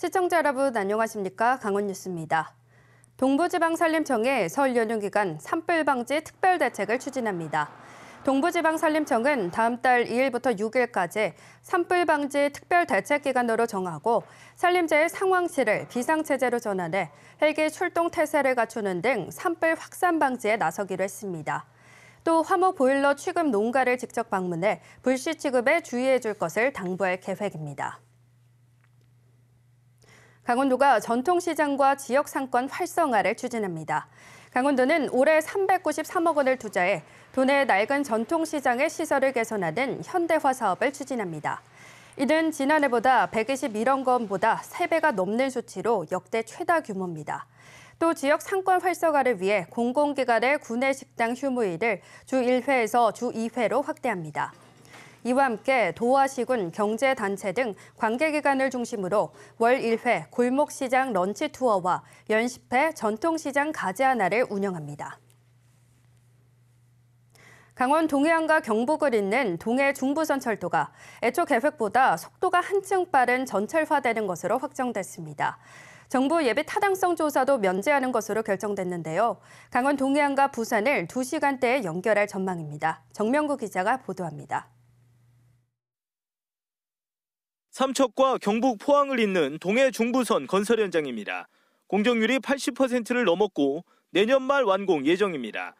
시청자 여러분 안녕하십니까? 강원뉴스입니다. 동부지방산림청이 설 연휴 기간 산불 방지 특별 대책을 추진합니다. 동부지방산림청은 다음 달 2일부터 6일까지 산불 방지 특별 대책 기간으로 정하고 산림재의 상황실을 비상체제로 전환해 헬기 출동 태세를 갖추는 등 산불 확산 방지에 나서기로 했습니다. 또 화목 보일러 취급 농가를 직접 방문해 불시 취급에 주의해 줄 것을 당부할 계획입니다. 강원도가 전통시장과 지역 상권 활성화를 추진합니다. 강원도는 올해 393억 원을 투자해 도내 낡은 전통시장의 시설을 개선하는 현대화 사업을 추진합니다. 이는 지난해보다 121억 원보다 3배가 넘는 수치로 역대 최다 규모입니다. 또 지역 상권 활성화를 위해 공공기관의 구내식당 휴무일을 주 1회에서 주 2회로 확대합니다. 이와 함께 도화시군 경제단체 등 관계기관을 중심으로 월 1회 골목시장 런치 투어와 연 10회 전통시장 가지 하나를 운영합니다. 강원 동해안과 경북을 잇는 동해 중부선 철도가 애초 계획보다 속도가 한층 빠른 전철화되는 것으로 확정됐습니다. 정부 예비 타당성 조사도 면제하는 것으로 결정됐는데요. 강원 동해안과 부산을 2시간대에 연결할 전망입니다. 정명구 기자가 보도합니다. 삼척과 경북 포항을 잇는 동해 중부선 건설 현장입니다. 공정률이 80%를 넘었고 내년 말 완공 예정입니다.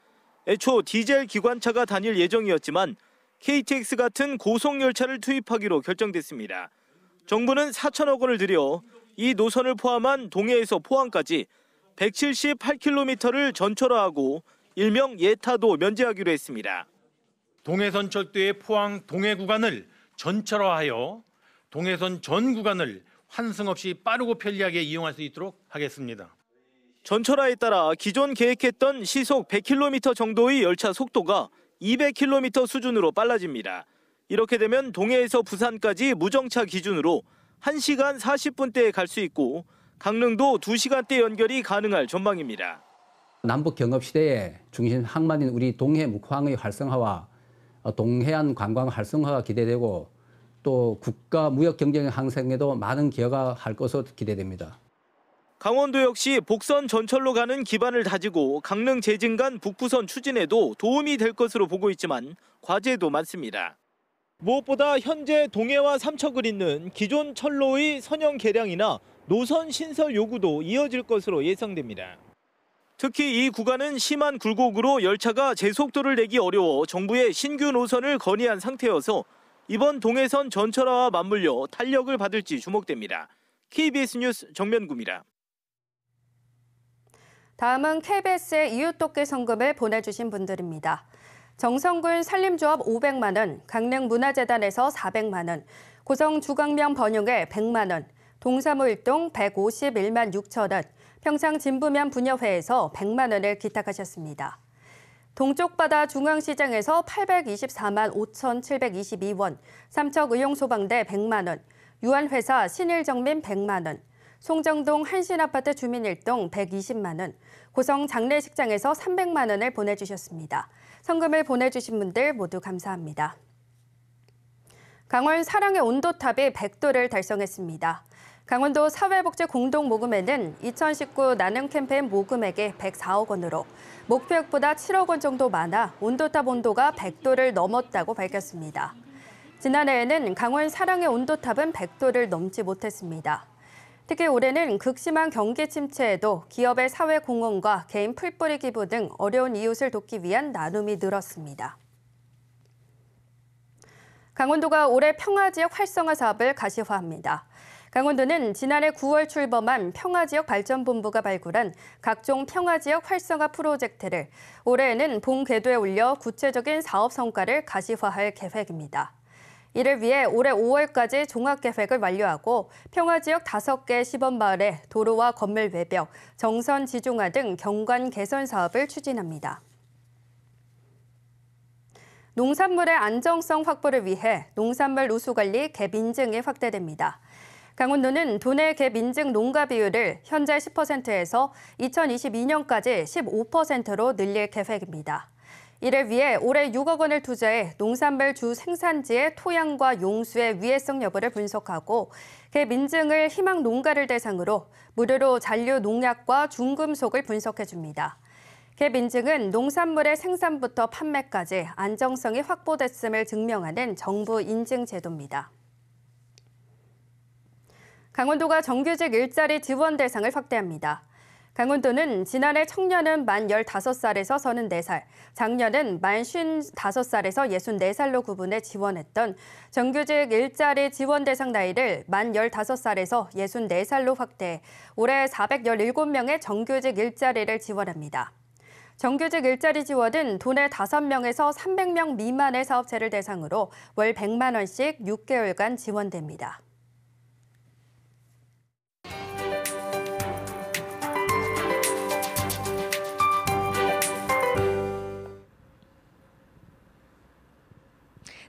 애초 디젤 기관차가 다닐 예정이었지만 KTX 같은 고속열차를 투입하기로 결정됐습니다. 정부는 4천억 원을 들여 이 노선을 포함한 동해에서 포항까지 178km를 전철화하고 일명 예타도 면제하기로 했습니다. 동해선 철도의 포항 동해 구간을 전철화하여 동해선 전 구간을 환승 없이 빠르고 편리하게 이용할 수 있도록 하겠습니다. 전철화에 따라 기존 계획했던 시속 100km 정도의 열차 속도가 200km 수준으로 빨라집니다. 이렇게 되면 동해에서 부산까지 무정차 기준으로 1시간 40분대에 갈 수 있고 강릉도 2시간대 연결이 가능할 전망입니다. 남북 경업 시대의 중심 항만인 우리 동해 묵항의 활성화와 동해안 관광 활성화가 기대되고 또 국가 무역 경쟁의 항생에도 많은 기여가 할 것으로 기대됩니다. 강원도 역시 복선 전철로 가는 기반을 다지고 강릉 제진간 북부선 추진에도 도움이 될 것으로 보고 있지만 과제도 많습니다. 무엇보다 현재 동해와 삼척을 잇는 기존 철로의 선형 개량이나 노선 신설 요구도 이어질 것으로 예상됩니다. 특히 이 구간은 심한 굴곡으로 열차가 제속도를 내기 어려워 정부의 신규 노선을 건의한 상태여서 이번 동해선 전철화와 맞물려 탄력을 받을지 주목됩니다. KBS 뉴스 정면구입니다. 다음은 KBS의 이웃돕기 성금을 보내주신 분들입니다. 정성군 산림조합 500만 원, 강릉문화재단에서 400만 원, 고성 주광명 번영에 100만 원, 동사무 일동 151만 6천 원, 평창 진부면 분여회에서 100만 원을 기탁하셨습니다. 동쪽 바다 중앙시장에서 824만 5,722원, 삼척 의용소방대 100만 원, 유한회사 신일정민 100만 원, 송정동 한신아파트 주민일동 120만 원, 고성 장례식장에서 300만 원을 보내주셨습니다. 성금을 보내주신 분들 모두 감사합니다. 강원 사랑의 온도탑이 100도를 달성했습니다. 강원도 사회복지 공동모금회는 2019 나눔 캠페인 모금액이 104억 원으로 목표액보다 7억 원 정도 많아 온도탑 온도가 100도를 넘었다고 밝혔습니다. 지난해에는 강원 사랑의 온도탑은 100도를 넘지 못했습니다. 특히 올해는 극심한 경기 침체에도 기업의 사회 공헌과 개인 풀뿌리 기부 등 어려운 이웃을 돕기 위한 나눔이 늘었습니다. 강원도가 올해 평화 지역 활성화 사업을 가시화합니다. 강원도는 지난해 9월 출범한 평화지역 발전본부가 발굴한 각종 평화지역 활성화 프로젝트를 올해에는 본 궤도에 올려 구체적인 사업 성과를 가시화할 계획입니다. 이를 위해 올해 5월까지 종합계획을 완료하고 평화지역 5개 시범마을에 도로와 건물 외벽, 정선 지중화 등 경관 개선 사업을 추진합니다. 농산물의 안정성 확보를 위해 농산물 누수관리 갭 인증이 확대됩니다. 강원도는 도내 갭 인증 농가 비율을 현재 10%에서 2022년까지 15%로 늘릴 계획입니다. 이를 위해 올해 6억 원을 투자해 농산물 주 생산지의 토양과 용수의 위해성 여부를 분석하고 그 민증을 희망 농가를 대상으로 무료로 잔류 농약과 중금속을 분석해 줍니다. 그 민증은 농산물의 생산부터 판매까지 안정성이 확보됐음을 증명하는 정부 인증 제도입니다. 강원도가 정규직 일자리 지원 대상을 확대합니다. 강원도는 지난해 청년은 만 15살에서 34살, 작년은 만 55살에서 64살로 구분해 지원했던 정규직 일자리 지원 대상 나이를 만 15살에서 64살로 확대해 올해 417명의 정규직 일자리를 지원합니다. 정규직 일자리 지원은 도내 5명에서 300명 미만의 사업체를 대상으로 월 100만 원씩 6개월간 지원됩니다.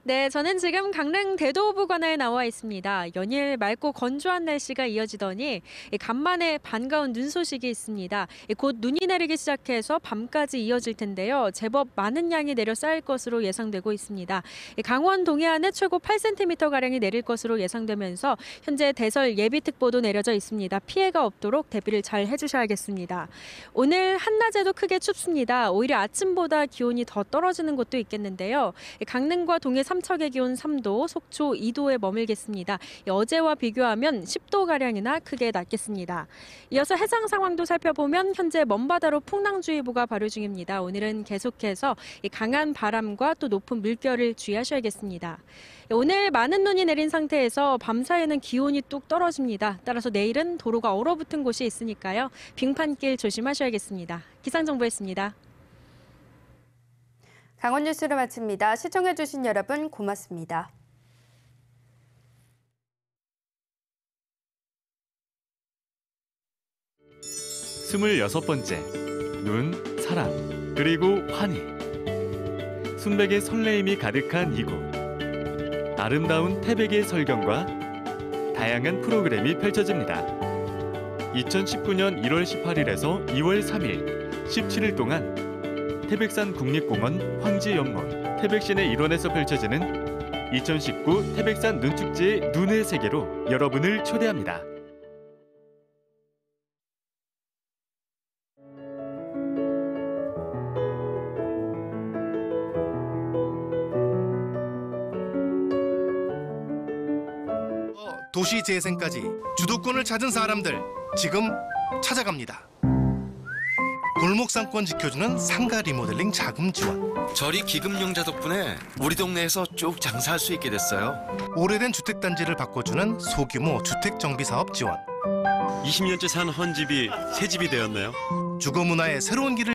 네, 저는 지금 강릉 대도부관에 나와 있습니다. 연일 맑고 건조한 날씨가 이어지더니 이 간만에 반가운 눈 소식이 있습니다. 이곧 눈이 내리기 시작해서 밤까지 이어질 텐데요. 제법 많은 양이 내려 쌓일 것으로 예상되고 있습니다. 이 강원 동해안에 최고 8cm 가량이 내릴 것으로 예상되면서 현재 대설 예비특보도 내려져 있습니다. 피해가 없도록 대비를 잘 해주셔야겠습니다. 오늘 한낮에도 크게 춥습니다. 오히려 아침보다 기온이 더 떨어지는 곳도 있겠는데요. 강릉과 동해 삼척의 기온 3도, 속초 2도에 머물겠습니다. 어제와 비교하면 10도 가량이나 크게 낮겠습니다. 이어서 해상 상황도 살펴보면 현재 먼바다로 풍랑주의보가 발효 중입니다. 오늘은 계속해서 이 강한 바람과 또 높은 물결을 주의하셔야겠습니다. 오늘 많은 눈이 내린 상태에서 밤사이에는 기온이 뚝 떨어집니다. 따라서 내일은 도로가 얼어붙은 곳이 있으니까요. 빙판길 조심하셔야겠습니다. 기상정보였습니다. 강원 뉴스를 마칩니다. 시청해주신 여러분 고맙습니다. 스물여섯 번째 눈, 사랑, 그리고 환희 순백의 설레임이 가득한 이곳 아름다운 태백의 설경과 다양한 프로그램이 펼쳐집니다 2019년 1월 18일에서 2월 3일 17일 동안 태백산 국립공원 황지연못 태백시내 일원에서 펼쳐지는 2019 태백산 눈축제의 눈의 세계로 여러분을 초대합니다. 도시 재생까지 주도권을 찾은 사람들 지금 찾아갑니다. 골목 상권 지켜주는 상가 리모델링 자금 지원. 저리 기금융자 덕분에 우리 동네에서 쭉 장사할 수 있게 됐어요. 오래된 주택 단지를 바꿔주는 소규모 주택 정비 사업 지원. 20년째 산 헌집이 새 집이 되었네요. 주거 문화의 새로운 길을